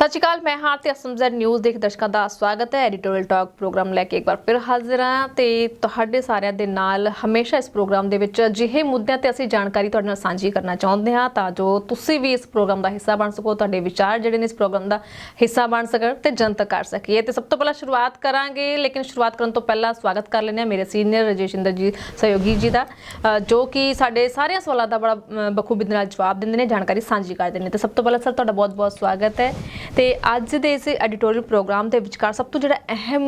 ਸਤਿ ਸ਼੍ਰੀ ਅਕਾਲ, ਮੈਂ ਹਾਂ ਤੇ ਅਸਮਜ਼ਰ ਨਿਊਜ਼ ਦੇਖ ਦਰਸ਼ਕਾਂ ਦਾ ਸਵਾਗਤ ਹੈ। ਐਡੀਟੋਰੀਅਲ ਟਾਕ ਪ੍ਰੋਗਰਾਮ ਲੈ ਕੇ ਇੱਕ ਵਾਰ ਫਿਰ ਹਾਜ਼ਰ ਹਾਂ ਤੇ ਤੁਹਾਡੇ ਸਾਰਿਆਂ ਦੇ ਨਾਲ ਹਮੇਸ਼ਾ ਇਸ ਪ੍ਰੋਗਰਾਮ ਦੇ ਵਿੱਚ ਅਜਿਹੇ ਮੁੱਦਿਆਂ ਤੇ ਅਸੀਂ ਜਾਣਕਾਰੀ ਤੁਹਾਡੇ ਨਾਲ ਸਾਂਝੀ ਕਰਨਾ ਚਾਹੁੰਦੇ ਹਾਂ ਤਾਂ ਜੋ ਤੁਸੀਂ ਵੀ ਇਸ ਪ੍ਰੋਗਰਾਮ ਦਾ ਹਿੱਸਾ ਬਣ ਸਕੋ, ਤੁਹਾਡੇ ਵਿਚਾਰ ਜਿਹੜੇ ਨੇ ਇਸ ਪ੍ਰੋਗਰਾਮ ਦਾ ਹਿੱਸਾ ਬਣ ਸਕਣ ਤੇ ਜਨਤਕ ਕਰ ਸਕੀਏ। ਤੇ ਸਭ ਤੋਂ ਪਹਿਲਾਂ ਸ਼ੁਰੂਆਤ ਕਰਾਂਗੇ, ਲੇਕਿਨ ਸ਼ੁਰੂਆਤ ਕਰਨ ਤੋਂ ਪਹਿਲਾਂ ਸਵਾਗਤ ਕਰ ਲੈਂਦੇ ਹਾਂ ਮੇਰੇ ਸੀਨੀਅਰ ਰਜੇਸ਼ਿੰਦਰ ਜੀ, ਸਹਿਯੋਗੀ ਜੀ ਦਾ ਜੋ ਕਿ ਸਾਡੇ ਸਾਰਿਆਂ ਸਵਾਲਾਂ ਦਾ ਬੜਾ ਬਖੂਬੀ ਦੇ ਨਾਲ ਜਵਾਬ ਦਿੰਦੇ ਨੇ, ਜਾਣਕਾਰੀ ਸਾਂਝੀ ਕਰਦੇ ਨੇ। ਤੇ ਸਭ ਤੋਂ ਪਹਿਲਾਂ ਸਰ, ਤੁਹਾਡਾ ਬਹੁਤ-ਬਹੁਤ ਸਵਾਗਤ ਹੈ। ਤੇ ਅੱਜ ਦੇ ਇਸ ਐਡੀਟੋਰੀਅਲ ਪ੍ਰੋਗਰਾਮ ਦੇ ਵਿਚਕਾਰ ਸਭ ਤੋਂ ਜਿਹੜਾ ਅਹਿਮ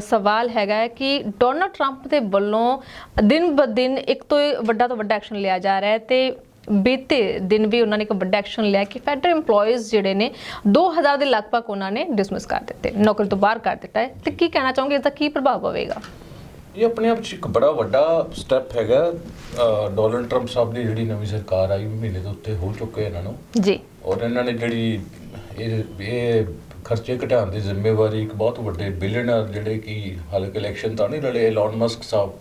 ਸਵਾਲ ਹੈਗਾ ਹੈ ਕਿ ਡੋਨਲਡ ਟਰੰਪ ਦੇ ਵੱਲੋਂ ਦਿਨ ਬ ਦਿਨ ਇੱਕ ਤੋਂ ਵੱਡਾ ਤੋਂ ਵੱਡਾ ਐਕਸ਼ਨ ਲਿਆ ਜਾ ਰਿਹਾ ਹੈ ਤੇ ਬੀਤੇ ਦਿਨ ਵੀ ਉਹਨਾਂ ਨੇ ਇੱਕ ਵੱਡਾ ਐਕਸ਼ਨ ਲਿਆ ਕਿ ਫੈਡਰਲ EMPLOYEES ਜਿਹੜੇ ਨੇ 2000 ਦੇ ਲਗਭਗ ਉਹਨਾਂ ਨੇ ਡਿਸਮਿਸ ਕਰ ਦਿੱਤੇ ਨੌਕਰੀ ਤੋਂ ਬਾਹਰ ਕਰ ਦਿੱਤਾ ਹੈ। ਤੇ ਕੀ ਕਹਿਣਾ ਚਾਹੋਗੇ ਇਸ ਦਾ ਕੀ ਪ੍ਰਭਾਵ ਪਵੇਗਾ? ਇਹ ਆਪਣੇ ਆਪ 'ਚ ਇੱਕ ਬੜਾ ਵੱਡਾ ਸਟੈਪ ਹੈਗਾ। ਡੋਨਲਡ ਟਰੰਪ ਸਾਹਿਬ ਦੀ ਜਿਹੜੀ ਨਵੀਂ ਸਰਕਾਰ ਆਈ ਮਹੀਨੇ ਦੇ ਉੱਤੇ ਹੋ ਚੁੱਕੇ ਇਹਨਾਂ ਨੂੰ। ਜੀ। ਔਰ ਇਹਨਾਂ ਨੇ ਜਿਹੜੀ ਇਹ ਇਹ ਖਰਚੇ ਘਟਾਉਣ ਦੀ ਜ਼ਿੰਮੇਵਾਰੀ ਇੱਕ ਬਹੁਤ ਵੱਡੇ ਬਿਲੀਅਨਰ ਜਿਹੜੇ ਕਿ ਹਾਲਾਂਕਿ ਇਲੈਕਸ਼ਨ ਤਾਂ ਨਹੀਂ ਲੜੇ ਐਲਨ ਮਸਕ ਸਾਹਿਬ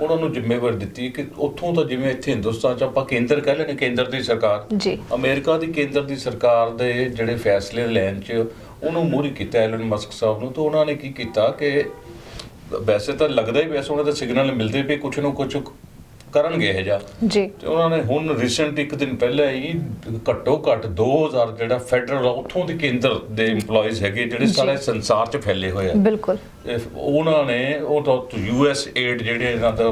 ਉਹਨਾਂ ਨੂੰ ਜ਼ਿੰਮੇਵਾਰੀ ਦਿੱਤੀ ਕਿ ਉੱਥੋਂ ਤਾਂ ਜਿਵੇਂ ਇੱਥੇ ਹਿੰਦੁਸਤਾਨ 'ਚ ਆਪਾਂ ਕੇਂਦਰ ਕਹਿ ਲੈਣੇ ਕੇਂਦਰ ਦੀ ਸਰਕਾਰ। ਜੀ। ਅਮਰੀਕਾ ਦੀ ਕੇਂਦਰ ਦੀ ਸਰਕਾਰ ਦੇ ਜਿਹੜੇ ਫੈਸਲੇ ਲੈਣ 'ਚ ਉਹਨੂੰ ਮੂਹਰੀ ਕੀਤਾ ਐਲਨ ਮਸਕ ਸਾਹਿਬ ਨੂੰ ਤਾਂ ਉਹਨਾਂ ਨੇ ਕੀ ਕੀਤਾ ਕਿ ਵੈਸੇ ਤਾਂ ਲੱਗਦਾ ਹੀ ਵੈਸੇ ਉਹਨਾਂ ਦੇ ਸਿਗਨਲ ਮਿਲਦੇ ਪਏ ਕੁਛ ਨੂੰ ਕੁਛ ਕਰਨਗੇ ਇਹ ਜਾ ਜੀ। ਤੇ ਉਹਨਾਂ ਨੇ ਹੁਣ ਰੀਸੈਂਟ ਇੱਕ ਦਿਨ ਪਹਿਲਾਂ ਹੀ ਘੱਟੋ ਘੱਟ 2000 ਜਿਹੜਾ ਫੈਡਰਲ ਉੱਥੋਂ ਦੇ ਕੇਂਦਰ ਦੇ EMPLOYEES ਹੈਗੇ ਜਿਹੜੇ ਸਾਰੇ ਸੰਸਾਰ 'ਚ ਫੈਲੇ ਹੋਏ ਆ। ਬਿਲਕੁਲ। ਉਹਨਾਂ ਨੇ ਉਹ ਤਾਂ ਯੂਐਸ ਏਡ ਜਿਹੜੇ ਇਹਨਾਂ ਦਾ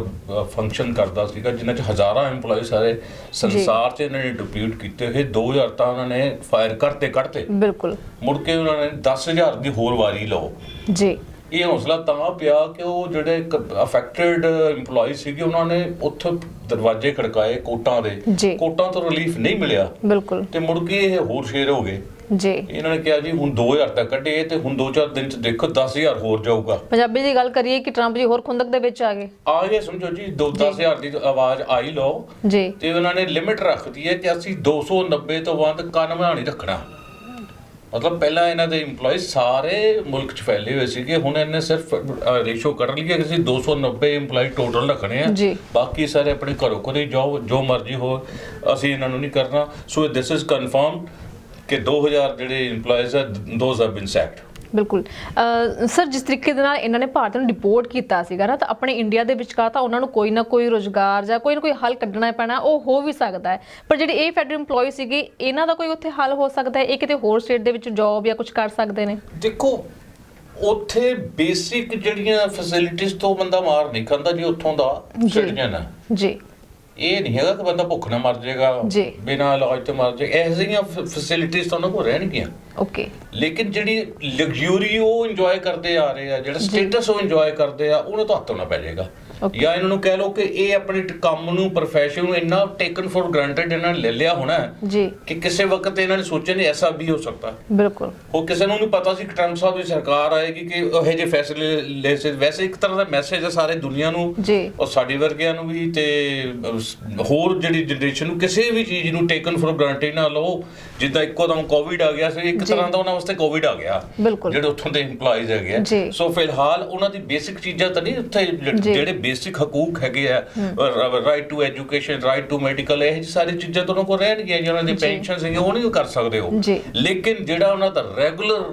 ਫੰਕਸ਼ਨ ਕਰਦਾ ਸੀਗਾ ਜਿਨ੍ਹਾਂ 'ਚ ਹਜ਼ਾਰਾਂ EMPLOYEE ਸਾਰੇ ਸੰਸਾਰ 'ਚ ਇਹਨਾਂ ਨੇ ਡਿਪਿਊਟ ਕੀਤੇ ਹੋਏ। 2000 ਤਾਂ ਉਹਨਾਂ ਨੇ ਫਾਇਰ ਕਰਤੇ ਕੱਢਤੇ ਬਿਲਕੁਲ। ਮੁੜ ਕੇ ਉਹਨਾਂ ਨੇ 10000 ਦੀ ਹੋਰ ਵਾਰੀ ਲਓ। ਜੀ। ਇਹ ਹੌਸਲਾ ਤਾਂ ਪਿਆ ਕਿ ਉਹ ਜਿਹੜੇ ਅਫੈਕਟਡ EMPLOYEE ਸੀਗੇ ਉਹਨਾਂ ਨੇ ਉੱਥੇ ਦਰਵਾਜ਼ੇ ਖੜਕਾਏ ਕੋਟਾਂ ਦੇ। ਕੋਟਾਂ ਤੋਂ ਰਿਲੀਫ ਨਹੀਂ ਮਿਲਿਆ। ਬਿਲਕੁਲ। ਤੇ ਮੁੜ ਕੇ ਇਹ ਹੋਰ ਸ਼ੇਰ ਹੋ ਗਏ। ਜੀ। ਇਹਨਾਂ ਨੇ ਕਿਹਾ ਜੀ ਹੁਣ 2000 ਤੱਕ ਕੱਢੇ ਤੇ ਹੁਣ 2-4 ਦਿਨ ਚ ਦੇਖੋ 10000 ਹੋਰ ਜਾਊਗਾ। ਪੰਜਾਬੀ ਦੀ ਗੱਲ ਕਰੀਏ ਕਿ ਟਰੰਪ ਜੀ ਹੋਰ ਖੁੰਦਕ ਦੇ ਵਿੱਚ ਆ ਗਏ। ਆ ਗਏ ਸਮਝੋ ਜੀ 2-10000 ਦੀ ਆਵਾਜ਼ ਆਈ ਲਓ। ਜੀ। ਤੇ ਉਹਨਾਂ ਨੇ ਲਿਮਿਟ ਰੱਖਦੀ ਹੈ ਕਿ ਅਸੀਂ 290 ਤੋਂ ਵੱਧ ਕਾਨੂੰਨ ਨਹੀਂ ਰੱਖਣਾ। ਮਤਲਬ ਪਹਿਲਾਂ ਇਹਨਾਂ ਦੇ EMPLOYEE ਸਾਰੇ ਮੁਲਕ 'ਚ ਫੈਲੇ ਹੋਏ ਸੀਗੇ ਹੁਣ ਇਹਨੇ ਸਿਰਫ ਰੇਸ਼ੋ ਕੱਢ ਲਈ ਕਿ ਅਸੀਂ 290 EMPLOYEE ਟੋਟਲ ਰੱਖਣੇ ਆ। ਬਾਕੀ ਸਾਰੇ ਆਪਣੇ ਘਰੋਂ ਘਰੇ ਜਾਓ ਜੋ ਮਰਜ਼ੀ ਹੋ ਅਸੀਂ ਇਹਨਾਂ ਨੂੰ ਨਹੀਂ ਕਰਨਾ। ਸੋ ਦਿਸ ਇਜ਼ ਕਨਫਰਮ ਕਿ 2000 ਜਿਹੜੇ EMPLOYEES ਆ ਦੋਜ਼ ਹੈਵ ਬੀਨ ਸੈਕਡ ਬਿਲਕੁਲ। ਸਰ ਜਿਸ ਤਰੀਕੇ ਦੇ ਨਾਲ ਇਹਨਾਂ ਨੇ ਭਾਰਤ ਨੂੰ ਡਿਪੋਰਟ ਕੀਤਾ ਸੀਗਾ ਨਾ ਤਾਂ ਆਪਣੇ ਇੰਡੀਆ ਦੇ ਵਿਚਕਾਰ ਤਾਂ ਉਹਨਾਂ ਨੂੰ ਕੋਈ ਨਾ ਕੋਈ ਰੋਜ਼ਗਾਰ ਜਾਂ ਕੋਈ ਨਾ ਕੋਈ ਹੱਲ ਕੱਢਣਾ ਪੈਣਾ ਉਹ ਹੋ ਵੀ ਸਕਦਾ ਹੈ। ਪਰ ਜਿਹੜੇ ਇਹ ਫੈਡਰਲ EMPLOYEE ਸੀਗੇ ਇਹਨਾਂ ਦਾ ਕੋਈ ਉੱਥੇ ਹੱਲ ਹੋ ਸਕਦਾ ਹੈ? ਇਹ ਕਿਤੇ ਹੋਰ ਸਟੇਟ ਦੇ ਵਿੱਚ ਜੌਬ ਜਾਂ ਕੁਝ ਕਰ ਸਕਦੇ ਨੇ? ਦੇਖੋ ਉੱਥੇ ਬੇਸਿਕ ਜਿਹੜੀਆਂ ਫੈਸਿਲਿਟੀਆਂ ਤੋਂ ਬੰਦਾ ਮਾਰ ਨਹੀਂ ਖਾਂਦਾ ਜੀ ਉੱਥੋਂ ਦਾ। ਸਿਟੀਜ਼ਨ ਹੈ ਜੀ। ਇਹ ਨਹੀਂ ਹੈਗਾ ਕਿ ਬੰਦਾ ਭੁੱਖ ਨਾ ਮਰ ਜਾਏਗਾ ਜੀ। ਬਿਨਾਂ ਇਲਾਜ ਤੋਂ ਮਰ ਜਾਏਗਾ ਇਹੋ ਜਿਹੀਆਂ ਫੈਸਿਲਿਟੀਆਂ ਤਾਂ ਉਹਨਾਂ ਕੋਲ ਰਹਿਣਗੀਆਂ ਓਕੇ ਲੇਕਿਨ ਜਿਹੜੀ ਲਗਜ਼ਰੀ ਉਹ ਇੰਜੋਏ ਕਰਦੇ ਆ ਰਹੇ ਆ ਜਿਹੜਾ ਸਟੇਟਸ ਉਹ ਇੰਜੋਏ ਕਰਦੇ ਆ ਉਹਨੂੰ ਤਾਂ ਹੱਥ ਹੋਣਾ ਪੈ ਜਾਏਗਾ. ਜਾਂ ਇਹਨਾਂ ਨੂੰ ਕਹਿ ਲਓ ਕਿ ਇਹ ਆਪਣੇ ਕੰਮ ਨੂੰ profession ਨੂੰ ਇੰਨਾ ਟੇਕਨ ਫॉर ਗ੍ਰਾਂਟਡ ਇਹਨਾਂ ਨੇ ਲੈ ਲਿਆ ਹੋਣਾ ਜੀ ਕਿ ਕਿਸੇ ਵਕਤ ਇਹਨਾਂ ਨੇ ਸੋਚਿਆ ਨਹੀਂ ਐਸਾ ਵੀ ਹੋ ਸਕਦਾ। ਬਿਲਕੁਲ ਉਹ ਕਿਸੇ ਨੂੰ ਨਹੀਂ ਪਤਾ ਸੀ ਕਿ ਟਰੰਪ ਸਾਹਿਬ ਦੀ ਸਰਕਾਰ ਆਏਗੀ ਕਿ ਉਹ ਜਿਹੇ ਫੈਸਲੇ ਲੈ ਸੇ ਵੈਸੇ ਇੱਕ ਤਰ੍ਹਾਂ ਦਾ ਮੈਸੇਜ ਹੈ ਸਾਰੇ ਦੁਨੀਆ ਨੂੰ ਜੀ ਔਰ ਸਾਡੀ ਵਰਗਿਆਂ ਨੂੰ ਵੀ ਤੇ ਹੋਰ ਜਿਹੜੀ ਜਨਰੇਸ਼ਨ ਨੂੰ ਕਿਸੇ ਵੀ ਚੀਜ਼ ਨੂੰ ਟੇਕਨ ਫॉर ਗ੍ਰਾਂਟਡ ਨਾ ਲਓ ਜਿੱਦਾਂ ਇੱਕੋ ਦਮ ਕੋਵਿਡ ਆ ਗਿਆ ਸੀ ਇੱਕ। ਤਰ੍ਹਾਂ ਦਾ ਉਹਨਾਂ ਵਾਸਤੇ ਕੋਵਿਡ ਆ ਗਿਆ। ਜਿਹੜੇ ਉੱਥੋਂ ਦੇ EMPLOYEES ਹੈਗੇ। ਸੋ ਫਿਲਹਾਲ ਉਹਨਾਂ ਦੀ ਬੇਸਿਕ ਚੀਜ਼ਾਂ ਤਾਂ ਨਹੀਂ ਉੱਥੇ। ਜਿਹੜੇ ਬੇਸਿਕ ਹਕੂਕ ਹੈਗੇ ਆ right to education right to medical ਇਹ ਸਾਰੀ ਚੀਜ਼ਾਂ ਤਾਂ ਉਹਨਾਂ ਕੋਲ ਰਹਿਣਗੀਆਂ ਜੀ ਉਹਨਾਂ ਦੀ ਜੀ। ਪੈਨਸ਼ਨ ਹੈਗੇ ਉਹ ਨਹੀਂ ਕਰ ਸਕਦੇ ਉਹ। ਜੀ। ਲੇਕਿਨ ਜਿਹੜਾ ਉਹਨਾਂ ਦਾ ਰੈਗੂਲਰ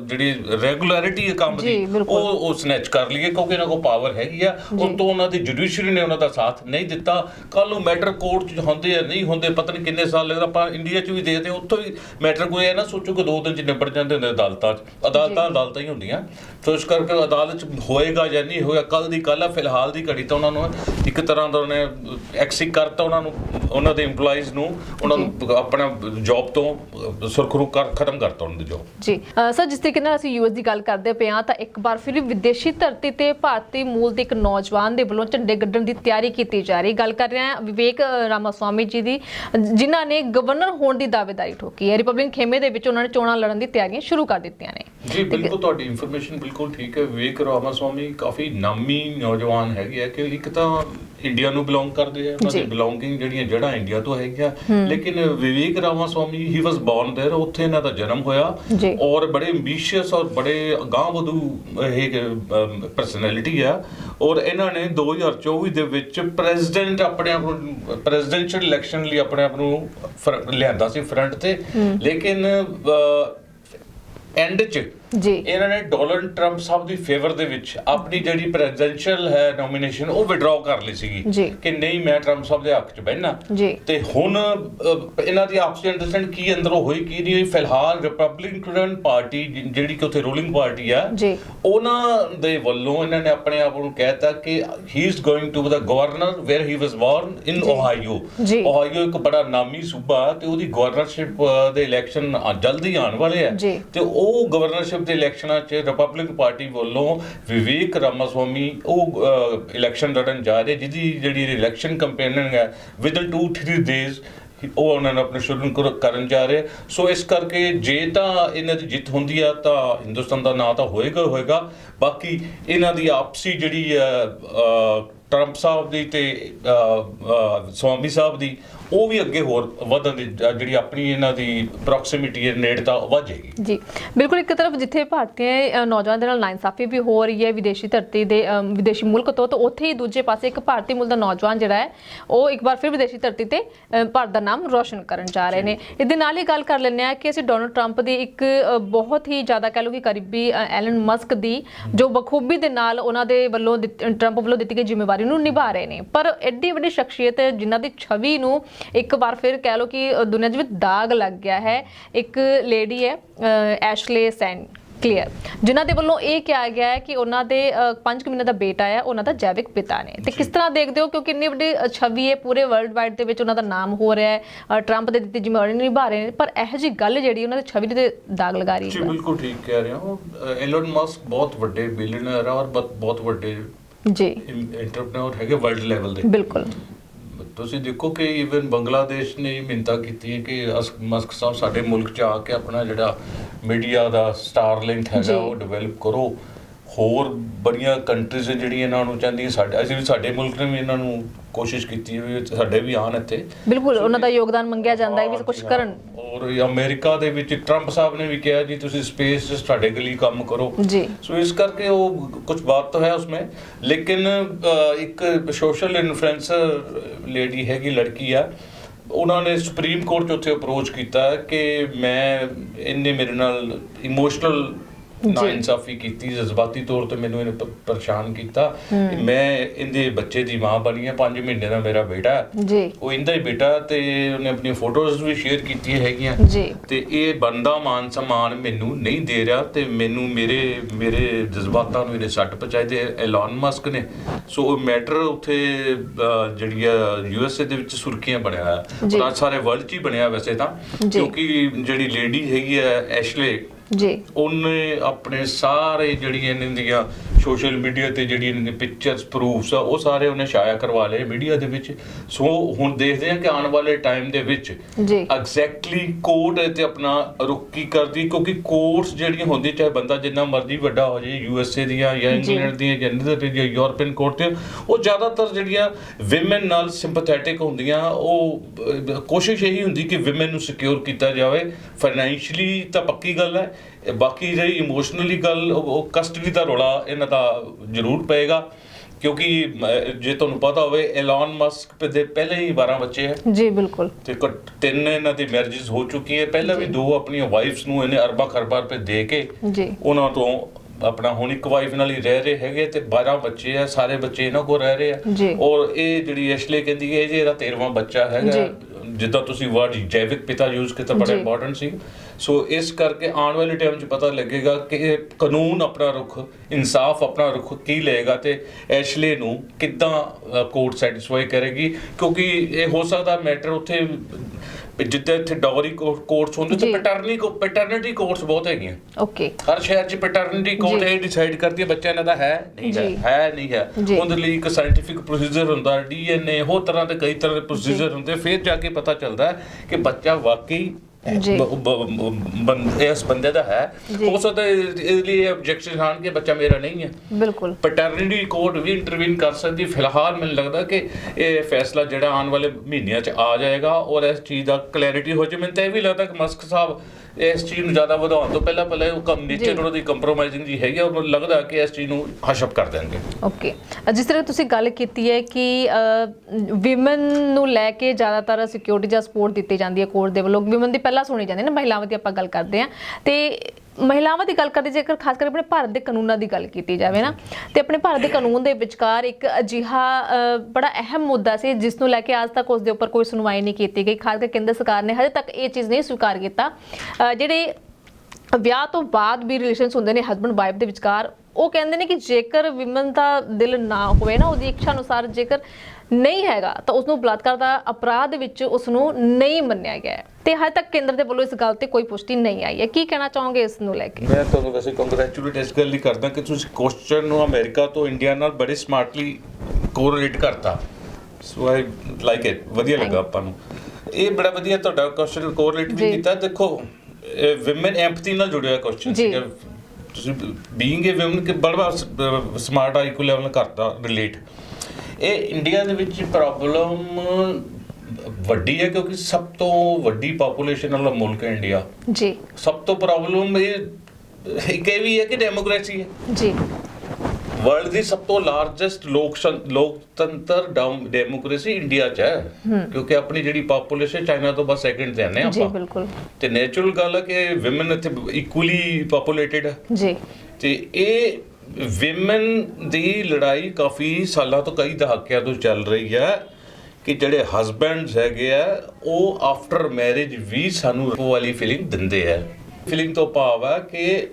ਜਿਹੜੀ ਰੈਗੂਲਰਿਟੀ ਹੈ ਕੰਮ ਦੀ। ਉਹ ਉਹ ਸਨੈਚ ਕਰ ਲਈਏ ਕਿਉਂਕਿ ਇਹਨਾਂ ਕੋਲ ਪਾਵਰ ਹੈਗੀ ਆ। ਉਹ ਤੋਂ ਉਹਨਾਂ ਦੀ ਜੁਡੀਸ਼ਰੀ ਨੇ ਉਹਨਾਂ ਦਾ ਸਾਥ ਨਹੀਂ ਦਿੱਤਾ। ਕੱਲ ਨੂੰ ਮੈਟਰ ਕੋਰਟ ਚ ਹੁੰਦੇ ਆ ਨਹੀਂ ਹੁੰਦੇ ਪਤਾ ਨਹੀਂ ਕਿੰਨੇ ਸਾਲ ਲੱਗਦਾ ਆਪਾਂ ਇੰਡੀਆ ਚ ਵੀ ਦੇਖਦੇ ਹਾਂ, ਉੱਥੋਂ ਵੀ ਮੈਟਰ ਕੋਈ ਹੈ ਨਾ ਸੋਚੋ ਕਿ ਦੋ ਦਿਨ ਚ ਨਿਬੜ ਜਾਂਦੇ ਹੁੰਦੇ ਅਦਾਲਤਾਂ ਚ। ਅਦਾਲਤਾਂ ਅਦਾਲਤਾਂ ਹੀ ਹੁੰਦੀਆਂ। ਸੋ ਇਸ ਕਰਕੇ ਅਦਾਲਤ ਚ ਹੋਏਗਾ ਜਾਂ ਨਹੀਂ ਹੋਏਗਾ ਕੱਲ ਦੀ ਕੱਲ ਆ ਫਿਲਹਾਲ ਦੀ ਘੜੀ ਤਾਂ ਉਹਨਾਂ ਨੂੰ ਇੱਕ ਤਰ੍ਹਾਂ ਦਾ ਉਹਨੇ ਐਕਸਿਕ ਕਰਤਾ ਉਹਨਾਂ ਨੂੰ ਉਹਨਾਂ ਦੇ EMPLOYEES ਨੂੰ ਉਹਨਾਂ ਨੂੰ ਆਪਣਾ ਜੌਬ ਤੋਂ ਸੁਰਖਰੂ ਕਰ ਖਤਮ ਕਰਤਾ ਉਹਨਾਂ ਦੀ ਜੌਬ ਜੀ ਸਰ ਜਿਸ ਤਰੀਕੇ ਨਾਲ ਅਸੀਂ ਯੂਐਸ ਦੀ ਗੱਲ ਕਰਦੇ ਪਏ ਹਾਂ ਤਾਂ ਇੱਕ ਵਾਰ ਫਿਰ ਵਿਦੇਸ਼ੀ ਧਰਤੀ ਤੇ ਭਾਰਤੀ ਮੂਲ ਦੇ ਇੱਕ ਨੌਜਵਾਨ ਦੇ ਵੱਲੋਂ ਝੰਡੇ ਗੱਡਣ ਦੀ ਤਿਆਰੀ ਕੀਤੀ ਜਾ ਰਹੀ। ਗੱਲ ਕਰ ਰਹੇ ਹਾਂ ਵਿਵੇਕ ਰਾਮਾਸਵਾਮੀ ਜੀ ਦੀ ਜਿਨ੍ਹਾਂ ਨੇ ਗਵਰਨਰ ਹੋਣ ਦੀ ਦਾਅਵੇਦਾਰੀ ਠੋਕੀ ਹੈ। ਰਿਪਬਲਿਕਨ ਖੇਮੇ ਦੇ ਵਿੱਚ ਉਹਨਾਂ ਨੇ ਚੋਣਾਂ ਲੜਨ ਦੀ ਤਿਆਰੀਆਂ ਸ਼ੁਰੂ ਕਰ ਦਿੱਤੀਆਂ ਨੇ। ਜੀ ਬਿਲਕੁਲ ਤੁਹਾਡੀ ਇਨਫੋਰਮੇਸ਼ਨ ਬਿਲਕੁਲ ਠੀਕ ਹੈ। ਵਿਵੇਕ ਰਾਮਾਸਵਾਮੀ ਕਾਫੀ ਨਾਮੀ ਨੌਜਵਾਨ ਹੈਗੇ ਆ ਕਿ ਇੱਕ ਤਾਂ ਇੰਡੀਆ ਨੂੰ ਬਿਲੋਂਗ ਕਰਦੇ ਆ ਉਹਨਾਂ ਦੀ ਜੀ। ਬਿਲੋਂਗਿੰਗ ਜਿਹੜੀਆਂ ਜੜ੍ਹਾਂ ਇੰਡੀਆ ਤੋਂ ਹੈਗੀਆਂ ਲੇਕਿਨ ਵਿਵੇਕ ਰਾਮਾਸਵਾਮੀ ਹੀ ਵਾਸ ਬੌਰਨ देयर ਉੱਥੇ ਇਹਨਾਂ ਦਾ ਜਨਮ ਹੋਇਆ ਜੀ। ਔਰ ਬੜੇ ਐਂਬੀਸ਼ੀਅਸ ਔਰ ਬੜੇ ਗਾਂਵਧੂ ਇਹ ਪਰਸਨੈਲਿਟੀ ਆ ਔਰ ਇਹਨਾਂ ਨੇ 2024 ਦੇ ਵਿੱਚ ਪ੍ਰੈਜ਼ੀਡੈਂਟ ਆਪਣੇ ਆਪ ਨੂੰ ਪ੍ਰੈਜ਼ੀਡੈਂਸ਼ੀਅਲ ਇਲੈਕਸ਼ਨ ਲਈ ਆਪਣੇ ਆਪ ਨੂੰ ਫਰ- ਲਿਆਂਦਾ ਸੀ ਫਰੰਟ ਤੇ ਲੇਕਿਨ ਅਹ, ਐਂਡ 'ਚ ਜੀ ਇਹਨਾਂ ਨੇ ਡੋਨਲਡ ਟਰੰਪ ਸਾਹਿਬ ਦੀ ਫੇਵਰ ਦੇ ਵਿੱਚ ਆਪਣੀ ਜਿਹੜੀ ਪ੍ਰੈਜ਼ੀਡੈਂਸ਼ੀਅਲ ਹੈ ਨੋਮੀਨੇਸ਼ਨ ਉਹ ਵਿਡਰਾਅ ਕਰ ਲਈ ਸੀਗੀ। ਕਿ ਨਹੀਂ ਮੈਂ ਟਰੰਪ ਸਾਹਿਬ ਦੇ ਹੱਕ 'ਚ ਬਹਿਣਾ ਤੇ ਹੁਣ ਇਹਨਾਂ ਦੀ ਆਪਸੀ ਅੰਡਰਸਟੈਂਡ ਕੀ ਅੰਦਰੋਂ ਹੋਈ ਕੀ ਨਹੀਂ ਹੋਈ ਫਿਲਹਾਲ ਰਿਪਬਲਿਕਨ ਪਾਰਟੀ ਜਿਹੜੀ ਕਿ ਉੱਥੇ ਰੂਲਿੰਗ ਪਾਰਟੀ ਆ ਜੀ। ਉਹਨਾਂ ਦੇ ਵੱਲੋਂ ਇਹਨਾਂ ਨੇ ਆਪਣੇ ਆਪ ਨੂੰ ਕਹਿਤਾ ਕਿ he is going to the governor where he was born in. Ohio. Ohio ਇੱਕ ਬੜਾ ਨਾਮੀ ਸੂਬਾ ਤੇ ਉਹਦੀ ਗਵਰਨਰਸ਼ਿਪ ਦੇ ਇਲੈਕਸ਼ਨ ਜਲਦੀ ਆਉਣ ਵਾਲੇ ਆ। ਤੇ ਉਹ ਗਵਰਨਰਸ਼ਿਪ ਦੇ ਇਲੈਕਸ਼ਨਾਂ 'ਚ ਰਿਪਬਲਿਕ ਪਾਰਟੀ ਵੱਲੋਂ ਵਿਵੇਕ ਰਾਮਾਸਵਾਮੀ ਉਹ ਇਲੈਕਸ਼ਨ ਲੜਨ ਜਾ ਰਹੇ ਜਿਹਦੀ ਜਿਹੜੀ ਇਲੈਕਸ਼ਨ ਕੰਪੇਨਿੰਗ ਹੈ ਵਿਦਨ 2-3 ਡੇਜ਼ ਉਹ ਉਹਨਾਂ ਨੇ ਆਪਣੇ ਸ਼ੁਰੂ ਕਰਨ ਜਾ ਰਹੇ। ਸੋ ਇਸ ਕਰਕੇ ਜੇ ਤਾਂ ਇਹਨਾਂ ਦੀ ਜਿੱਤ ਹੁੰਦੀ ਆ ਤਾਂ ਹਿੰਦੁਸਤਾਨ ਦਾ ਨਾਂ ਤਾਂ ਹੋਏਗਾ ਹੋਏਗਾ। ਬਾਕੀ ਇਹਨਾਂ ਦੀ ਆਪਸੀ ਜਿਹੜੀ ਅ, ਟਰੰਪ ਸਾਹਿਬ ਦੀ ਤੇ ਸਵਾਮੀ ਸਾਹਿਬ ਦੀ ਉਹ ਵੀ ਅੱਗੇ ਹੋਰ ਵਧਣ ਦੀ ਜਿਹੜੀ ਆਪਣੀ ਇਹਨਾਂ ਦੀ ਪ੍ਰੋਕਸੀਮਿਟੀ ਹੈ ਨੇੜਤਾ ਵੱਧ ਜਾਏਗੀ। ਜੀ ਬਿਲਕੁਲ ਇੱਕ ਤਰਫ ਜਿੱਥੇ ਭਾਰਤੀ ਨੌਜਵਾਨ ਦੇ ਨਾਲ ਨਾਇਨਸਾਫੀ ਵੀ ਹੋ ਰਹੀ ਹੈ ਵਿਦੇਸ਼ੀ ਧਰਤੀ ਦੇ ਵਿਦੇਸ਼ੀ ਮੁਲਕ ਤੋਂ ਤਾਂ ਉੱਥੇ ਹੀ ਦੂਜੇ ਪਾਸੇ ਇੱਕ ਭਾਰਤੀ ਮੁਲਕ ਦਾ ਨੌਜਵਾਨ ਜਿਹੜਾ ਹੈ ਉਹ ਇੱਕ ਵਾਰ ਫਿਰ ਵਿਦੇਸ਼ੀ ਧਰਤੀ ਤੇ ਭਾਰਤ ਦਾ ਨਾਮ ਰੋਸ਼ਨ ਕਰਨ ਜਾ ਰਹੇ ਨੇ। ਇਹਦੇ ਨਾਲ ਹੀ ਗੱਲ ਕਰ ਲੈਂਦੇ ਆ ਕਿ ਅਸੀਂ ਡੋਨਲਡ ਟਰੰਪ ਦੀ ਇੱਕ ਬਹੁਤ ਹੀ ਜ਼ਿਆਦਾ ਕਹਿ ਲਓ ਕਿ ਕਰੀਬੀ ਐਲਨ ਮਸਕ ਦੀ ਜੋ ਬਖੂਬੀ ਦੇ ਨਾਲ ਉਹਨਾਂ ਦੇ ਵੱਲੋਂ ਟਰੰਪ ਵੱਲੋਂ ਦਿੱਤੀ ਗਈ ਜ਼ਿੰਮੇਵਾਰੀ ਨੂੰ ਨਿਭਾ ਰਹੇ ਨੇ। ਪਰ ਐਡੀ ਵੱਡੀ ਸ਼ਖਸੀਅਤ ਜਿਨ੍ਹਾਂ ਦੀ ਛਵੀ ਨੂੰ ਇੱਕ ਵਾਰ ਫਿਰ ਕਹਿ ਲਓ ਕਿ ਦੁਨੀਆ ਦੇ ਵਿੱਚ ਦਾਗ ਲੱਗ ਗਿਆ ਹੈ। ਇੱਕ ਲੇਡੀ ਹੈ ਐਸ਼ਲੇ ਸੈਨ ਕਲੀਅਰ ਜਿਨ੍ਹਾਂ ਦੇ ਵੱਲੋਂ ਇਹ ਕਿਹਾ ਗਿਆ ਹੈ ਕਿ ਉਹਨਾਂ ਦੇ 5 ਮਹੀਨੇ ਦਾ ਬੇਟਾ ਹੈ ਉਹਨਾਂ ਦਾ ਜੈਵਿਕ ਪਿਤਾ ਨੇ। ਤੇ ਕਿਸ ਤਰ੍ਹਾਂ ਦੇਖਦੇ ਹੋ? ਕਿਉਂਕਿ ਇੰਨੀ ਵੱਡੀ ਛਵੀ ਹੈ ਪੂਰੇ ਵਰਲਡ ਵਾਈਡ ਦੇ ਵਿੱਚ ਉਹਨਾਂ ਦਾ ਨਾਮ ਹੋ ਰਿਹਾ ਹੈ। ਟਰੰਪ ਦੇ ਦਿੱਤੀ ਜ਼ਿੰਮੇਵਾਰੀ ਨਿਭਾ ਰਹੇ ਨੇ ਪਰ ਇਹੋ ਜੀ ਗੱਲ ਜਿਹੜੀ ਉਹਨਾਂ ਦੀ ਛਵੀ ਤੇ ਦਾਗ ਲਗਾ ਰਹੀ ਜੀ ਹੈ ਬਿਲਕੁਲ ਠੀਕ ਕਹਿ ਰਹੇ ਹੋ। ਐਲਨ ਮਸਕ ਬਹੁਤ ਵੱਡੇ ਬਿਲੀਅਨਰ ਆ ਔਰ ਬਹੁਤ ਵੱਡੇ ਜੀ। ਇੰਟਰਪ੍ਰੈਨਰ ਹੈਗੇ ਵਰਲਡ ਲੈਵਲ ਦੇ। ਬਿਲਕੁਲ। ਤੁਸੀਂ ਦੇਖੋ ਕਿ ਇਵਨ ਬੰਗਲਾਦੇਸ਼ ਨੇ ਮਿੰਤਾ ਕੀਤੀ ਹੈ ਕਿ ਅਸ- ਮਸਕ ਸਾਹਿਬ ਸਾਡੇ ਮੁਲਕ ਚ ਆ ਕੇ ਆਪਣਾ ਜਿਹੜਾ ਮੀਡੀਆ ਦਾ ਸਟਾਰਲਿੰਕ ਜੀ। ਹੈਗਾ ਉਹ ਡਿਵੈਲਪ ਕਰੋ ਹੋਰ ਬੜੀਆਂ ਕੰਟਰੀਜ਼ ਜਿਹੜੀਆਂ ਇਹਨਾਂ ਨੂੰ ਚਾਹੁੰਦੀਆਂ ਸਾਡੇ ਅਸੀਂ ਵੀ ਸਾਡੇ ਮੁਲਕ ਨੇ ਵੀ ਇਹਨਾਂ ਨੂੰ ਕੋਸ਼ਿਸ਼ ਕੀਤੀ ਵੀ ਸਾਡੇ ਵੀ ਆਣ ਇੱਥੇ। ਬਿਲਕੁਲ ਉਹਨਾਂ ਦਾ ਯੋਗਦਾਨ ਮੰਗਿਆ ਜਾਂਦਾ ਹੈ ਵੀ ਕੁਝ ਕਰਨ। ਔਰ ਅਮਰੀਕਾ ਦੇ ਵਿੱਚ ਟਰੰਪ ਸਾਹਿਬ ਨੇ ਵੀ ਕਿਹਾ ਜੀ ਤੁਸੀਂ ਸਪੇਸ ਤੁਹਾਡੇ ਲਈ ਕੰਮ ਕਰੋ। ਜੀ। ਸੋ ਇਸ ਕਰਕੇ ਉਹ ਕੁਝ ਬਾਤ ਤਾਂ ਹੈ ਉਸਮੇ ਲੇਕਿਨ ਇੱਕ ਸੋਸ਼ਲ ਇਨਫਲੂਐਂਸਰ ਲੇਡੀ ਹੈਗੀ ਲੜਕੀ ਆ ਉਹਨਾਂ ਨੇ ਸੁਪਰੀਮ ਕੋਰਟ 'ਚ ਉੱਥੇ ਅਪਰੋਚ ਕੀਤਾ ਕਿ ਮੈਂ ਇੰਨੇ ਮੇਰੇ ਨਾਲ ਇਮੋਸ਼ਨਲ ਨਾ ਇਨਸਾਫੀ ਕੀਤੀ ਜਜ਼ਬਾਤੀ ਤੌਰ ਤੇ ਮੈਨੂੰ ਇਹਨੇ ਪਰੇਸ਼ਾਨ ਕੀਤਾ। ਮੈਂ ਇਹਦੇ ਬੱਚੇ ਦੀ ਮਾਂ ਬਣੀ ਹੈ 5 ਮਹੀਨੇ ਦਾ ਮੇਰਾ ਬੇਟਾ। ਜੀ। ਉਹ ਇਹਦਾ ਹੀ ਬੇਟਾ ਤੇ ਉਹਨੇ ਆਪਣੀਆਂ ਫੋਟੋਜ਼ ਵੀ ਸ਼ੇਅਰ ਕੀਤੀਆਂ ਹੈਗੀਆਂ। ਤੇ ਇਹ ਬੰਦਾ ਮਾਨ ਸਨਮਾਨ ਮੈਨੂੰ ਨਹੀਂ ਦੇ ਰਿਹਾ ਤੇ ਮੈਨੂੰ ਮੇਰੇ ਮੇਰੇ ਜਜ਼ਬਾਤਾਂ ਨੂੰ ਇਹਨੇ ਸੱਟ ਪਹੁੰਚਾਈ ਤੇ ਐਲਨ ਮਸਕ ਨੇ। ਸੋ ਉਹ ਮੈਟਰ ਉੱਥੇ ਜਿਹੜੀ ਆ ਯੂ ਐਸ ਏ ਦੇ ਵਿੱਚ ਸੁਰਖੀਆਂ ਬਣਿਆ ਹੈ ਜੀ। ਔਰ ਅੱਜ ਸਾਰੇ ਵਰਲਡ 'ਚ ਹੀ ਬਣਿਆ ਵੈਸੇ ਤਾਂ। ਕਿਉਂਕਿ ਜਿਹੜੀ ਲੇਡੀ ਹੈਗੀ ਹੈ ਐਸ਼ਲੇ ਜੀ। ਉਹਨੇ ਆਪਣੇ ਸਾਰੇ ਜਿਹੜੀਆਂ ਇਹਨਾਂ ਦੀਆਂ ਸੋਸ਼ਲ ਮੀਡੀਆ ਤੇ ਜਿਹੜੀਆਂ ਇਹਨਾਂ ਦੀਆਂ ਪਿਕਚਰਸ ਪ੍ਰੂਫਸ ਆ ਉਹ ਸਾਰੇ ਉਹਨੇ ਛਾਇਆ ਕਰਵਾ ਲਏ ਮੀਡੀਆ ਦੇ ਵਿੱਚ। ਸੋ ਹੁਣ ਦੇਖਦੇ ਹਾਂ ਕਿ ਆਉਣ ਵਾਲੇ ਟਾਈਮ ਦੇ ਵਿੱਚ ਜੀ। ਐਗਜ਼ੈਕਟਲੀ ਕੋਰਟ ਤੇ ਆਪਣਾ ਰੁਕ ਕੀ ਕਰਦੀ ਕਿਉਂਕਿ ਕੋਰਟਸ ਜਿਹੜੀਆਂ ਹੁੰਦੀਆਂ ਚਾਹੇ ਬੰਦਾ ਜਿੰਨਾ ਮਰਜ਼ੀ ਵੱਡਾ ਹੋ ਜਾਏ ਯੂ ਐਸ ਏ ਦੀਆਂ ਜਾਂ। ਇੰਗਲੈਂਡ ਦੀਆਂ ਜਾਂ ਨਿਦਰ ਜਾਂ ਯੂਰਪੀਅਨ ਕੋਰਟ ਤੇ ਉਹ ਜ਼ਿਆਦਾਤਰ ਜਿਹੜੀਆਂ ਵਿਮਨ ਨਾਲ ਸਿੰਪਥੈਟਿਕ ਹੁੰਦੀਆਂ ਉਹ ਕੋਸ਼ਿਸ਼ ਇਹੀ ਹੁੰਦੀ ਕਿ ਵਿਮਨ ਨੂੰ ਸਿਕਿਉਰ ਕੀਤਾ ਜਾਵੇ। ਫਾਈਨੈਂਸ਼ੀਅਲੀ ਤਾਂ ਪੱਕੀ ਗੱਲ ਹੈ ਬਾਕੀ ਜਿਹੜੀ ਇਮੋਸ਼ਨਲੀ ਗੱਲ ਉਹ- ਕਸਟਡੀ ਦਾ ਰੋਲਾ ਇਹਨਾਂ ਦਾ ਜ਼ਰੂਰ ਪਏਗਾ ਕਿਉਂਕਿ ਜੇ ਤੁਹਾਨੂੰ ਪਤਾ ਹੋਵੇ ਐਲਨ ਮਸਕ ਦੇ ਪਹਿਲੇ ਹੀ 12 ਬੱਚੇ ਹੈ। ਜੀ ਬਿਲਕੁਲ। ਤੇ ਤਿੰਨ ਇਹਨਾਂ ਦੀ ਮੈਰਿਜਸ ਹੋ ਚੁੱਕੀ ਹੈ ਪਹਿਲਾਂ ਵੀ ਦੋ ਆਪਣੀਆਂ ਵਾਈਫਸ ਨੂੰ ਇਹਨੇ ਅਰਬਾਂ ਖਰਬਾਂ ਰੁਪਏ ਦੇ ਕੇ ਜੀ। ਉਹਨਾਂ ਤੋਂ ਆਪਣਾ ਹੁਣ ਇੱਕ ਵਾਈਫ ਨਾਲ ਹੀ ਰਹਿ ਰਹੇ ਹੈਗੇ ਤੇ 12 ਬੱਚੇ ਆ ਸਾਰੇ ਬੱਚੇ ਇਹਨਾਂ ਕੋਲ ਰਹਿ ਰਹੇ ਆ ਜੀ। ਔਰ ਇਹ ਜਿਹੜੀ ਐਸ਼ਲੇ ਕਹਿੰਦੀ ਹੈ ਇਹ ਇਹਦਾ 13ਵਾਂ ਬੱਚਾ ਹੈਗਾ ਜੀ। ਜਿੱਦਾਂ ਤੁਸੀਂ ਵਰਡ ਜੈਵਿਕ ਪਿਤਾ ਯੂਜ਼ ਕੀਤਾ ਬੜਾ ਜੀ। ਇੰਪੋਰਟੈਂਟ ਸੀ ਸੋ ਇਸ ਕਰਕੇ ਆਉਣ ਵਾਲੇ ਟਾਈਮ 'ਚ ਪਤਾ ਲੱਗੇਗਾ ਕਿ ਇਹ ਕਾਨੂੰਨ ਆਪਣਾ ਰੁਖ ਇਨਸਾਫ ਆਪਣਾ ਰੁਖ ਕੀ ਲਏਗਾ ਤੇ ਐਸ਼ਲੇ ਨੂੰ ਕਿੱਦਾਂ ਕੋਰਟ ਸੈਟੀਸਫਾਈ ਕਰੇਗੀ ਕਿਉਂਕਿ ਇਹ ਹੋ ਸਕਦਾ ਮੈਟਰ ਉੱਥੇ ਵੀ ਜਿੱਦਾਂ ਇੱਥੇ ਡੌਰੀ ਕੋਰਟਸ ਹੁੰਦੇ ਤੇ ਜੀ। ਪੈਟਰਨੀ ਪੈਟਰਨਿਟੀ ਕੋਰਟਸ ਬਹੁਤ ਹੈਗੀਆਂ ਓਕੇ ਹਰ ਸ਼ਹਿਰ 'ਚ ਪੈਟਰਨਿਟੀ ਕੋਰਟ ਜੀ। ਇਹ ਡਿਸਾਈਡ ਕਰਦੀ ਹੈ ਬੱਚਾ ਇਹਨਾਂ ਦਾ ਹੈ ਨਹੀਂ ਹੈ ਜੀ। ਹੈ ਨਹੀਂ ਹੈ ਜੀ। ਉਹਦੇ ਲਈ ਇੱਕ ਸਾਇੰਟੀਫਿਕ ਪ੍ਰੋਸੀਜਰ ਹੁੰਦਾ ਡੀਐਨਏ ਹੋਰ ਤਰ੍ਹਾਂ ਦੇ ਕਈ ਤਰ੍ਹਾਂ ਦੇ ਪ੍ਰੋਸੀਜਰ ਹੁੰਦੇ ਫਿਰ ਜਾ ਕੇ ਪਤਾ ਚੱਲਦਾ ਹੈ ਕਿ ਬੱਚਾ ਵਾਕਈ ਇਸ ਬੰਦੇ ਦਾ ਹੈ। ਜੀ। ਹੋ ਸਕਦਾ ਹੈ ਇਹਦੇ ਲਈ ਆਬਜੈਕਸ਼ਨ ਆਣ ਕਿ ਬੱਚਾ ਮੇਰਾ ਨਹੀਂ ਹੈ। ਬਿਲਕੁਲ। ਪੈਟਰਨਿਟੀ ਕੋਰਟ ਵੀ ਇੰਟਰਵੀਨ ਕਰ ਸਕਦੀ। ਫਿਲਹਾਲ ਮੈਨੂੰ ਲੱਗਦਾ ਕਿ ਇਹ ਫੈਸਲਾ ਜਿਹੜਾ ਆਉਣ ਵਾਲੇ ਮਹੀਨਿਆਂ 'ਚ ਆ ਜਾਏਗਾ ਔਰ ਇਸ ਚੀਜ਼ ਦਾ ਕਲੈਰਿਟੀ ਹੋ ਜਾਏ। ਮੈਨੂੰ ਤਾਂ ਇਹ ਵੀ ਲੱਗਦਾ ਕਿ ਮਸਕ ਸਾਹਿਬ ਇਸ ਚੀਜ਼ ਨੂੰ ਜ਼ਿਆਦਾ ਵਧਾਉਣ ਤੋਂ ਪਹਿਲਾਂ ਪਹਿਲਾਂ ਉਹ ਕੰਮ ਜੀ। ਨੇਚਰ ਉਹਨਾਂ ਦੀ ਕੰਪਰੋਮਾਈਜ਼ਿੰਗ ਜੀ ਹੈਗੀ ਆ, ਉਹ ਮੈਨੂੰ ਲੱਗਦਾ ਕਿ ਇਸ ਚੀਜ਼ ਨੂੰ ਹਸ਼ਪ ਕਰ ਦੇਣਗੇ। ਓਕੇ ਜਿਸ ਤਰ੍ਹਾਂ ਤੁਸੀਂ ਗੱਲ ਕੀਤੀ ਹੈ ਕਿ ਵਿਮਨ ਨੂੰ ਲੈ ਕੇ ਜ਼ਿਆਦਾਤਰ ਸਿਕਿਉਰਿਟੀ ਜਾਂ ਸਪੋਰਟ ਦਿੱਤੀ ਜਾਂਦੀ ਹੈ ਕੋਰਟ ਦੇ ਵੱਲੋਂ। ਵਿਮਨ ਦੀ ਪਹਿਲਾਂ ਸੁਣੀ ਜਾਂਦੀ ਹੈ ਨਾ ਮਹਿਲਾਵਾਂ ਦੀ ਆਪਾਂ ਗੱਲ ਕਰਦੇ ਹਾਂ। ਤੇ ਮਹਿਲਾਵਾਂ ਦੀ ਗੱਲ ਕਰਦੇ ਜੇਕਰ ਖਾਸ ਕਰਕੇ ਆਪਣੇ ਭਾਰਤ ਦੇ ਕਾਨੂੰਨਾਂ ਦੀ ਗੱਲ ਕੀਤੀ ਜਾਵੇ ਨਾ, ਤੇ ਆਪਣੇ ਭਾਰਤ ਦੇ ਕਾਨੂੰਨ ਦੇ ਵਿਚਕਾਰ ਇੱਕ ਅਜਿਹਾ ਬੜਾ ਅਹਿਮ ਮੁੱਦਾ ਸੀ, ਜਿਸ ਨੂੰ ਲੈ ਕੇ ਅੱਜ ਤੱਕ ਉਸ ਦੇ ਉੱਪਰ ਕੋਈ ਸੁਣਵਾਈ ਨਹੀਂ ਕੀਤੀ ਗਈ। ਖਾਸ ਕਰਕੇ ਕੇਂਦਰ ਸਰਕਾਰ ਨੇ ਹਜੇ ਤੱਕ ਇਹ ਚੀਜ਼ ਨਹੀਂ ਸਵੀਕਾਰ ਕੀਤਾ। ਜਿਹੜੇ ਵਿਆਹ ਤੋਂ ਬਾਅਦ ਵੀ ਰਿਲੇਸ਼ਨਸ ਹੁੰਦੇ ਨੇ ਹਸਬੰਡ ਵਾਈਫ ਦੇ ਵਿਚਕਾਰ, ਉਹ ਕਹਿੰਦੇ ਨੇ ਕਿ ਜੇਕਰ ਵਿਮਨ ਦਾ ਦਿਲ ਨਾ ਹੋਵੇ ਨਾ, ਉਹਦੀ ਇੱਛਾ ਅਨੁਸਾਰ ਜੇਕਰ ਨਹੀਂ ਹੈਗਾ ਤਾਂ ਉਸ ਨੂੰ ਬਲਾਤਕਾਰ ਦਾ ਅਪਰਾਧ ਵਿੱਚ ਉਸ ਨੂੰ ਨਹੀਂ ਮੰਨਿਆ ਗਿਆ ਹੈ। ਤੇ ਹਜੇ ਤੱਕ ਕੇਂਦਰ ਦੇ ਵੱਲੋਂ ਇਸ ਗੱਲ ਤੇ ਕੋਈ ਪੁਸ਼ਟੀ ਨਹੀਂ ਆਈ ਹੈ। ਕੀ ਕਹਿਣਾ ਚਾਹੋਗੇ ਇਸ ਨੂੰ ਲੈ ਕੇ? ਮੈਂ ਤੁਹਾਨੂੰ ਵੈਸੇ ਕੰਗ੍ਰੈਚੁਲੇਟ ਇਸ ਗੱਲ ਲਈ ਕਰਦਾ ਕਿ ਤੁਸੀਂ ਕੁਐਸਚਨ ਨੂੰ ਅਮਰੀਕਾ ਤੋਂ ਇੰਡੀਆ ਨਾਲ ਬੜੇ ਸਮਾਰਟਲੀ ਕੋਰਿਲੇਟ ਕਰਤਾ। ਸੋ ਆਈ ਲਾਈਕ ਇਟ ਵਧੀਆ ਲੱਗਾ ਆਪਾਂ ਨੂੰ। ਇਹ ਬੜਾ ਵਧੀਆ ਤੁਹਾਡਾ ਕੁਐਸਚਨ ਕੋਰਿਲੇਟ ਵੀ। ਕੀਤਾ। ਦੇਖੋ ਵਿਮਨ ਐਮਪਥੀ ਨਾਲ ਜੁੜਿਆ ਕੁਐਸਚਨ। ਸੀਗਾ। ਤੁਸੀਂ ਬੀਇੰਗ ਅ ਵਿਮਨ ਕਿ ਬੜਾ ਸਮਾਰਟ ਆਈਕੂ ਲੈਵਲ ਕਰਦਾ ਰਿਲੇਟ ਇਹ ਇੰਡੀਆ ਦੇ ਵਿੱਚ ਪ੍ਰੋਬਲਮ ਵੱਡੀ ਹੈ ਕਿਉਂਕਿ ਸਭ ਤੋਂ ਵੱਡੀ ਪਾਪੂਲੇਸ਼ਨ ਵਾਲਾ ਮੁਲਕ ਹੈ ਇੰਡੀਆ ਜੀ। ਸਭ ਤੋਂ ਪ੍ਰੋਬਲਮ ਇਹ ਇੱਕ ਇਹ ਵੀ ਹੈ ਕਿ ਡੈਮੋਕ੍ਰੇਸੀ ਹੈ। ਜੀ। ਵਰਲਡ ਦੀ ਸਭ ਤੋਂ ਲਾਰਜੈਸਟ ਲੋਕ ਲੋਕਤੰਤਰ ਡੈਮੋਕ੍ਰੇਸੀ ਇੰਡੀਆ 'ਚ ਹੈ। ਕਿਉਂਕਿ ਆਪਣੀ ਜਿਹੜੀ ਪਾਪੂਲੇਸ਼ਨ ਚਾਈਨਾ ਤੋਂ ਬਸ ਸੈਕਿੰਡ ਤੇ ਆਨੇ ਜੀ ਆਪਾਂ। ਬਿਲਕੁਲ। ਤੇ ਨੇਚਰਲ ਗੱਲ ਹੈ ਕਿ ਵਿਮਨ ਇੱਥੇ ਇਕੁਅਲੀ ਪਾਪੂਲੇਟਿਡ ਹੈ। ਜੀ। ਤੇ ਇਹ ਵਿਮਨ ਦੀ ਲੜਾਈ ਕਾਫੀ ਸਾਲਾਂ ਤੋਂ ਕਈ ਦਹਾਕਿਆਂ ਤੋਂ ਚੱਲ ਰਹੀ ਹੈ ਕਿ ਜਿਹੜੇ ਹਸਬੈਂਡਸ ਹੈਗੇ ਆ ਉਹ ਆਫਟਰ ਮੈਰਿਜ ਵੀ ਸਾਨੂੰ ਉਹ ਵਾਲੀ ਫੀਲਿੰਗ ਦਿੰਦੇ ਆ। ਫੀਲਿੰਗ ਤੋਂ ਭਾਵ ਹੈ ਕਿ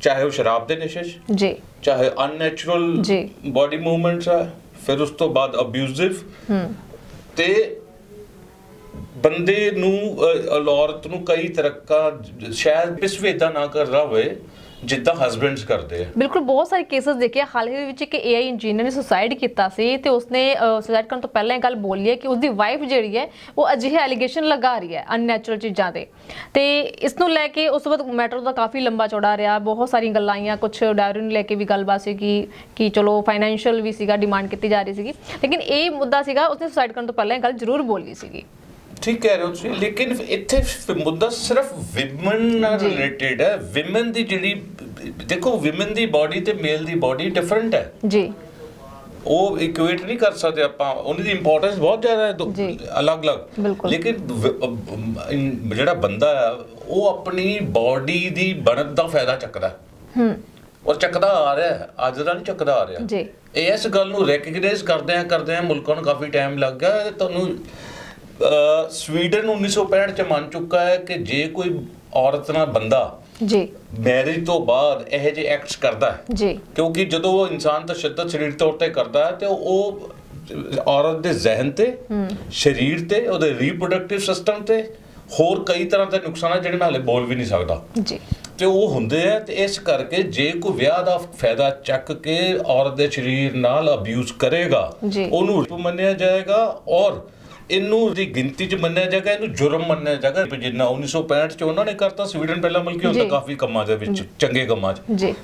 ਚਾਹੇ ਉਹ ਸ਼ਰਾਬ ਦੇ ਨਸ਼ੇ ਜੀ। ਚਾਹੇ ਅਨਨੈਚੁਰਲ ਜੀ। ਬਾਡੀ ਮੂਵਮੈਂਟਸ ਆ ਫਿਰ ਉਸ ਤੋਂ ਬਾਅਦ ਅਬਿਊਜ਼ਿਵ ਹੂੰ। ਤੇ ਬੰਦੇ ਨੂੰ ਔਰਤ ਨੂੰ ਕਈ ਤਰ੍ਹਾਂ ਸ਼ਾਇਦ ਪਿਸਵੇਦਾ ਨਾ ਕਰਦਾ ਹੋਵੇ ਜਿੱਦਾਂ ਹਸਬੈਂਡਸ ਕਰਦੇ ਆ। ਬਿਲਕੁਲ, ਬਹੁਤ ਸਾਰੇ ਕੇਸਸ ਦੇਖੇ ਹਾਲ ਹੀ ਦੇ ਵਿੱਚ ਇੱਕ ਏਆਈ ਇੰਜੀਨੀਅਰ ਨੇ ਸੁਸਾਈਡ ਕੀਤਾ ਸੀ ਤੇ ਉਸਨੇ ਸੁਸਾਈਡ ਕਰਨ ਤੋਂ ਪਹਿਲਾਂ ਇਹ ਗੱਲ ਬੋਲੀ ਹੈ ਕਿ ਉਸਦੀ ਵਾਈਫ ਜਿਹੜੀ ਹੈ, ਉਹ ਅਜਿਹੇ ਐਲੀਗੇਸ਼ਨ ਲਗਾ ਰਹੀ ਹੈ ਅਨਨੈਚੁਰਲ ਚੀਜ਼ਾਂ ਤੇ ਤੇ ਇਸ ਨੂੰ ਲੈ ਕੇ ਉਸ ਵਕਤ ਮੈਟਰ ਦਾ ਕਾਫੀ ਲੰਬਾ ਚੌੜਾ ਰਿਹਾ। ਬਹੁਤ ਸਾਰੀਆਂ ਗੱਲਾਂ ਆਈਆਂ ਕੁਝ ਡਾਇਰੀ ਨੂੰ ਲੈ ਕੇ ਵੀ ਗੱਲਬਾਤ ਸੀ ਕਿ ਕਿ ਚਲੋ ਫਾਈਨੈਂਸ਼ੀਅਲ ਵੀ ਸੀਗਾ ਡਿਮਾਂਡ ਕੀਤੀ ਜਾ ਰਹੀ ਸੀਗੀ। ਲੇਕਿਨ ਇਹ ਮੁੱਦਾ ਸੀਗਾ, ਉਸਨੇ ਸੁਸਾਈਡ ਕਰਨ ਤੋਂ ਪਹਿਲਾਂ ਇਹ ਗੱਲ ਜ਼ਰੂਰ ਬੋਲੀ ਸੀਗੀ। ਠੀਕ ਕਹਿ ਰਹੇ ਹੋ ਤੁਸੀਂ ਲੇਕਿਨ ਇੱਥੇ ਮੁੱਦਾ ਸਿਰਫ ਵਿਮਨ ਨਾਲ। ਰਿਲੇਟਡ ਹੈ ਵਿਮਨ ਦੀ ਜਿਹੜੀ ਦੇਖੋ ਵਿਮਨ ਦੀ ਬਾਡੀ ਤੇ ਮੇਲ ਦੀ ਬਾਡੀ ਡਿਫਰੈਂਟ ਹੈ ਜੀ ਉਹ ਇਕੁਏਟ ਨਹੀਂ ਕਰ ਸਕਦੇ ਆਪਾਂ ਉਹਨਾਂ ਦੀ ਇੰਪੋਰਟੈਂਸ ਬਹੁਤ ਜ਼ਿਆਦਾ ਹੈ। ਅਲੱਗ-ਅਲੱਗ। ਲੇਕਿਨ ਜਿਹੜਾ ਬੰਦਾ ਹੈ ਉਹ ਆਪਣੀ ਬਾਡੀ ਦੀ ਬਣਤ ਦਾ ਫਾਇਦਾ ਚੱਕਦਾ ਹੈ। ਔਰ ਚੱਕਦਾ ਆ ਰਿਹਾ ਹੈ, ਅੱਜ ਦਾ ਨਹੀਂ ਚੱਕਦਾ ਆ ਰਿਹਾ ਜੀ। ਇਸ ਗੱਲ ਨੂੰ ਰੈਕਗਨਾਈਜ਼ ਕਰਦੇ ਆ ਕਰਦੇ ਆ ਮੁਲਕਾਂ ਨੂੰ ਕਾਫੀ ਟਾਈਮ ਲੱਗ ਗਿਆ ਤੁਹਾਨੂੰ ਸਵੀਡਨ 1965 ਚ ਮੰਨ ਚੁੱਕਾ ਹੈ ਕਿ ਜੇ ਕੋਈ ਔਰਤ ਨਾਲ ਬੰਦਾ ਜੀ। ਮੈਰਿਜ ਤੋਂ ਬਾਅਦ ਇਹੋ ਜਿਹੇ ਐਕਟਸ ਕਰਦਾ ਹੈ ਜੀ। ਕਿਉਂਕਿ ਜਦੋਂ ਉਹ ਇਨਸਾਨ ਤਸ਼ੱਦਦ ਸਰੀਰ ਤੌਰ ਤੇ ਕਰਦਾ ਹੈ ਤੇ ਉਹ ਔਰਤ ਦੇ ਜ਼ਿਹਨ ਤੇ ਸਰੀਰ ਤੇ ਉਹਦੇ ਰੀਪਰੋਡਕਟਿਵ ਸਿਸਟਮ ਤੇ ਹੋਰ ਕਈ ਤਰ੍ਹਾਂ ਦੇ ਨੁਕਸਾਨ ਹੈ ਜਿਹੜੇ ਮੈਂ ਹਲੇ ਬੋਲ ਵੀ ਨਹੀਂ ਸਕਦਾ। ਜੀ। ਤੇ ਉਹ ਹੁੰਦੇ ਆ ਤੇ ਇਸ ਕਰਕੇ ਜੇ ਕੋਈ ਵਿਆਹ ਦਾ ਫਾਇਦਾ ਚੱਕ ਕੇ ਔਰਤ ਦੇ ਸਰੀਰ ਨਾਲ ਅਬਿਊਜ਼ ਕਰੇਗਾ ਜੀ। ਉਹਨੂੰ ਰੇਪ ਮੰਨਿਆ ਜਾਏਗਾ ਔਰ ਇਹਨੂੰ ਦੀ ਗਿਣਤੀ ਚ ਮੰਨਿਆ ਜਾਏਗਾ ਇਹਨੂੰ ਜੁਰਮ ਮੰਨਿਆ ਜਾਏਗਾ। ਵੀ ਜਿੰਨਾ 1965 ਚ ਉਹਨਾਂ ਨੇ ਕਰਤਾ ਸਵੀਡਨ ਪਹਿਲਾਂ ਮੁਲਕੀ ਹੁੰਦਾ। ਕਾਫੀ ਕੰਮਾਂ ਦੇ ਵਿੱਚ ਚੰਗੇ ਕੰਮਾਂ 'ਚ।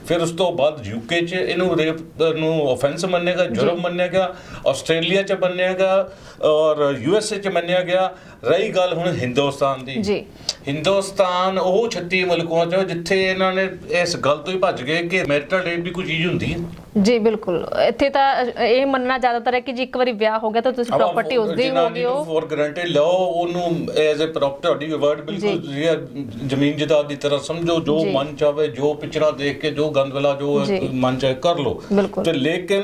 ਫਿਰ ਉਸ ਤੋਂ ਬਾਅਦ ਯੂਕੇ 'ਚ ਇਹਨੂੰ ਰੇਪ ਨੂੰ ਆਫੈਂਸ ਮੰਨਿਆ ਗਿਆ ਜੁਰਮ ਮੰਨਿਆ ਗਿਆ ਆਸਟ੍ਰੇਲੀਆ 'ਚ ਮੰਨਿਆ ਗਿਆ ਔਰ ਯੂਐਸਏ 'ਚ ਮੰਨਿਆ ਗਿਆ। ਰਹੀ ਗੱਲ ਹੁਣ ਹਿੰਦੁਸਤਾਨ ਦੀ। ਜੀ। ਹਿੰਦੁਸਤਾਨ ਉਹ 36 ਮੁਲਕਾਂ 'ਚ ਜਿੱਥੇ ਇਹਨਾਂ ਨੇ ਇਸ ਗੱਲ ਤੋਂ ਹੀ ਭੱਜ ਗਏ ਕਿ ਮੈਰਿਟਲ ਰੇਪ ਵੀ ਕੋਈ ਚੀਜ਼ ਹੁੰਦੀ ਹੈ ਜੀ ਬਿਲਕੁਲ ਇੱਥੇ ਤਾਂ ਇਹ ਮੰਨਣਾ ਜ਼ਿਆਦਾਤਰ ਹੈ ਕਿ ਜੀ ਇੱਕ ਵਾਰੀ ਵਿਆਹ ਹੋ ਗਿਆ ਤਾਂ ਤੁਸੀਂ ਪ੍ਰਾਪਰਟੀ ਉਸਦੀ ਹੀ ਹੋਗੀ ਉਹ ਫੋਰ ਗਰੰਟਡ ਲਓ ਉਹਨੂੰ ਐਜ਼ ਅ ਪ੍ਰੋਪਰਟੀ ਵਰਡ ਬਿਲਕੁਲ ਜ਼ਮੀਨ ਜਾਇਦਾਦ ਦੀ ਤਰ੍ਹਾਂ ਸਮਝੋ ਜੋ। ਮਨ ਚਾਵੇ ਜੋ ਪਿਕਚਰਾਂ ਦੇਖ ਕੇ ਜੋ ਗੰਦਵਲਾ ਜੋ। ਮਨ ਚਾਹੇ ਕਰ ਲਓ ਬਿਲਕੁਲ। ਤੇ ਲੇਕਿਨ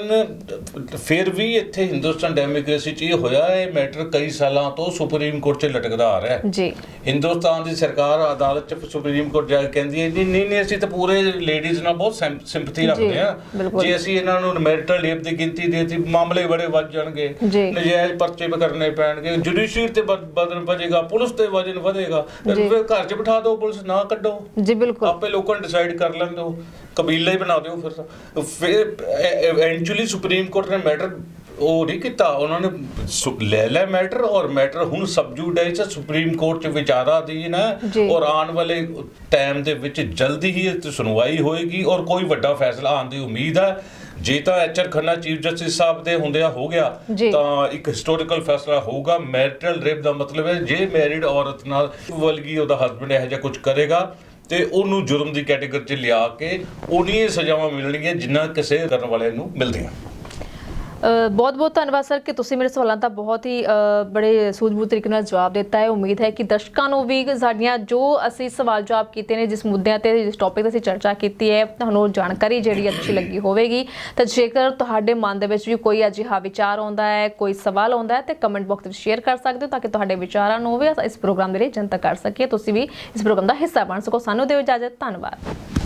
ਫਿਰ ਵੀ ਇੱਥੇ ਹਿੰਦੁਸਤਾਨ ਡੈਮੋਕ੍ਰੇਸੀ 'ਚ ਇਹ ਹੋਇਆ ਇਹ ਮੈਟਰ ਕਈ ਸਾਲਾਂ ਤੋਂ ਸੁਪਰੀਮ ਕੋਰਟ 'ਚ ਲਟਕਦਾ ਆ ਰਿਹਾ ਹੈ ਜੀ ਹਿੰਦੁਸਤਾਨ ਦੀ ਸਰਕਾਰ ਅਦਾਲਤ 'ਚ ਸੁਪਰੀਮ ਕੋਰਟ ਜਾ ਕੇ ਕਹਿੰਦੀ ਹੈ ਨਹੀਂ ਨਹੀਂ ਨਹੀਂ ਅਸੀਂ ਤਾਂ ਪੂਰੇ ਲੇਡੀਜ਼ ਨਾਲ ਬਹੁਤ ਸਿੰਪਥੀ ਰੱਖਦੇ ਆ। ਜੇ ਅਸੀਂ ਇਹਨਾਂ ਨੂੰ ਮੈਰਿਟਲ ਰੇਪ ਦੀ ਗਿਣਤੀ ਦੇਤੀ ਮਾਮਲੇ ਬੜੇ ਵੱਧ ਜਾਣਗੇ ਜੀ। ਨਜਾਇਜ਼ ਪਰਚੇ ਕਰਨੇ ਪੈਣਗੇ ਜੁਡੀਸ਼ੀਅਰ ਤੇ ਵਧਣ ਵਧੇਗਾ ਪੁਲਿਸ ਤੇ ਵਜਨ ਵਧੇਗਾ ਜੀ। ਫਿਰ ਘਰ 'ਚ ਬਿਠਾ ਦਿਓ ਪੁਲਿਸ ਨਾ ਕੱਢੋ ਜੀ ਬਿਲਕੁਲ ਆਪੇ ਲੋਕਾਂ ਡਿਸਾਈਡ ਕਰ ਲੈਣ ਦਿਓ ਕਬੀਲਾ ਹੀ ਬਣਾ ਦਿਓ ਫਿਰ। ਫਿਰ ਐਕਚੁਅਲੀ ਸੁਪਰੀਮ ਕੋਰਟ ਨੇ ਮੈਟਰ ਉਹ ਨਹੀਂ ਕੀਤਾ ਉਹਨਾਂ ਨੇ ਲੈ ਲੈ ਮੈਟਰ ਔਰ ਮੈਟਰ ਹੁਣ ਸਬਜੂਡਾਈਸ ਸੁਪਰੀਮ ਕੋਰਟ ਚ ਵਿਚਾਰਾ ਅਧੀਨ ਹੈ। ਔਰ ਆਉਣ ਵਾਲੇ ਟਾਈਮ ਦੇ ਵਿੱਚ ਜਲਦੀ ਹੀ ਇਹ 'ਤੇ ਸੁਣਵਾਈ ਹੋਏਗੀ ਔਰ ਕੋਈ ਵੱਡਾ ਫੈਸਲਾ ਆਉਣ ਦੀ ਉਮੀਦ ਹੈ ਜੇ ਤਾਂ ਐਚਆਰ ਖੰਨਾ ਚੀਫ ਜਸਟਿਸ ਸਾਹਿਬ ਦੇ ਹੁੰਦਿਆਂ ਹੋ ਗਿਆ। ਤਾਂ ਇੱਕ ਹਿਸਟੋਰੀਕਲ ਫੈਸਲਾ ਹੋਊਗਾ ਮੈਰਿਟਲ ਰੇਪ ਦਾ ਮਤਲਬ ਹੈ ਜੇ ਮੈਰਿਡ ਔਰਤ ਨਾਲ ਵਲਗੀ ਉਹਦਾ ਹਸਬੰਡ ਇਹੋ ਜਿਹਾ ਕੁਝ ਕਰੇਗਾ ਤੇ ਉਹਨੂੰ ਜੁਰਮ ਦੀ ਕੈਟਾਗਰੀ 'ਚ ਲਿਆ ਕੇ ਉਨੀਆਂ ਸਜ਼ਾਵਾਂ ਮਿਲਣਗੀਆਂ ਜਿੰਨਾ ਕਿਸੇ ਕਰਨ ਵਾਲੇ ਨੂੰ ਮਿਲਦੀਆਂ ਬਹੁਤ ਬਹੁਤ ਧੰਨਵਾਦ ਸਰ ਕਿ ਤੁਸੀਂ ਮੇਰੇ ਸਵਾਲਾਂ ਦਾ ਬਹੁਤ ਹੀ ਬੜੇ ਸੂਝਬੂਝ ਤਰੀਕੇ ਨਾਲ ਜਵਾਬ ਦਿੱਤਾ ਹੈ। ਉਮੀਦ ਹੈ ਕਿ ਦਰਸ਼ਕਾਂ ਨੂੰ ਵੀ ਸਾਡੀਆਂ ਜੋ ਅਸੀਂ ਸਵਾਲ ਜਵਾਬ ਕੀਤੇ ਨੇ, ਜਿਸ ਮੁੱਦਿਆਂ ਤੇ, ਜਿਸ ਟੌਪਿਕ ਤੇ ਅਸੀਂ ਚਰਚਾ ਕੀਤੀ ਹੈ, ਤੁਹਾਨੂੰ ਜਾਣਕਾਰੀ ਜਿਹੜੀ ਅੱਛੀ ਲੱਗੀ ਹੋਵੇਗੀ। ਤਾਂ ਜੇਕਰ ਤੁਹਾਡੇ ਮਨ ਦੇ ਵਿੱਚ ਵੀ ਕੋਈ ਅਜਿਹਾ ਵਿਚਾਰ ਆਉਂਦਾ ਹੈ, ਕੋਈ ਸਵਾਲ ਆਉਂਦਾ ਹੈ, ਤੇ ਕਮੈਂਟ ਬਾਕਸ ਵਿੱਚ ਸ਼ੇਅਰ ਕਰ ਸਕਦੇ ਹੋ ਤਾਂ ਕਿ ਤੁਹਾਡੇ ਵਿਚਾਰਾਂ ਨੂੰ ਵੀ ਇਸ ਪ੍ਰੋਗਰਾਮ ਦੇ ਲਈ ਜਨਤਕ ਕਰ ਸਕੀਏ। ਤੁਸੀਂ ਵੀ ਇਸ ਪ੍ਰੋਗਰਾਮ ਦਾ ਹਿੱਸਾ ਬਣ ਸਕੋ। ਸਾਨੂੰ ਦਿਓ ਇਜਾਜ਼ਤ। ਧੰਨਵਾਦ।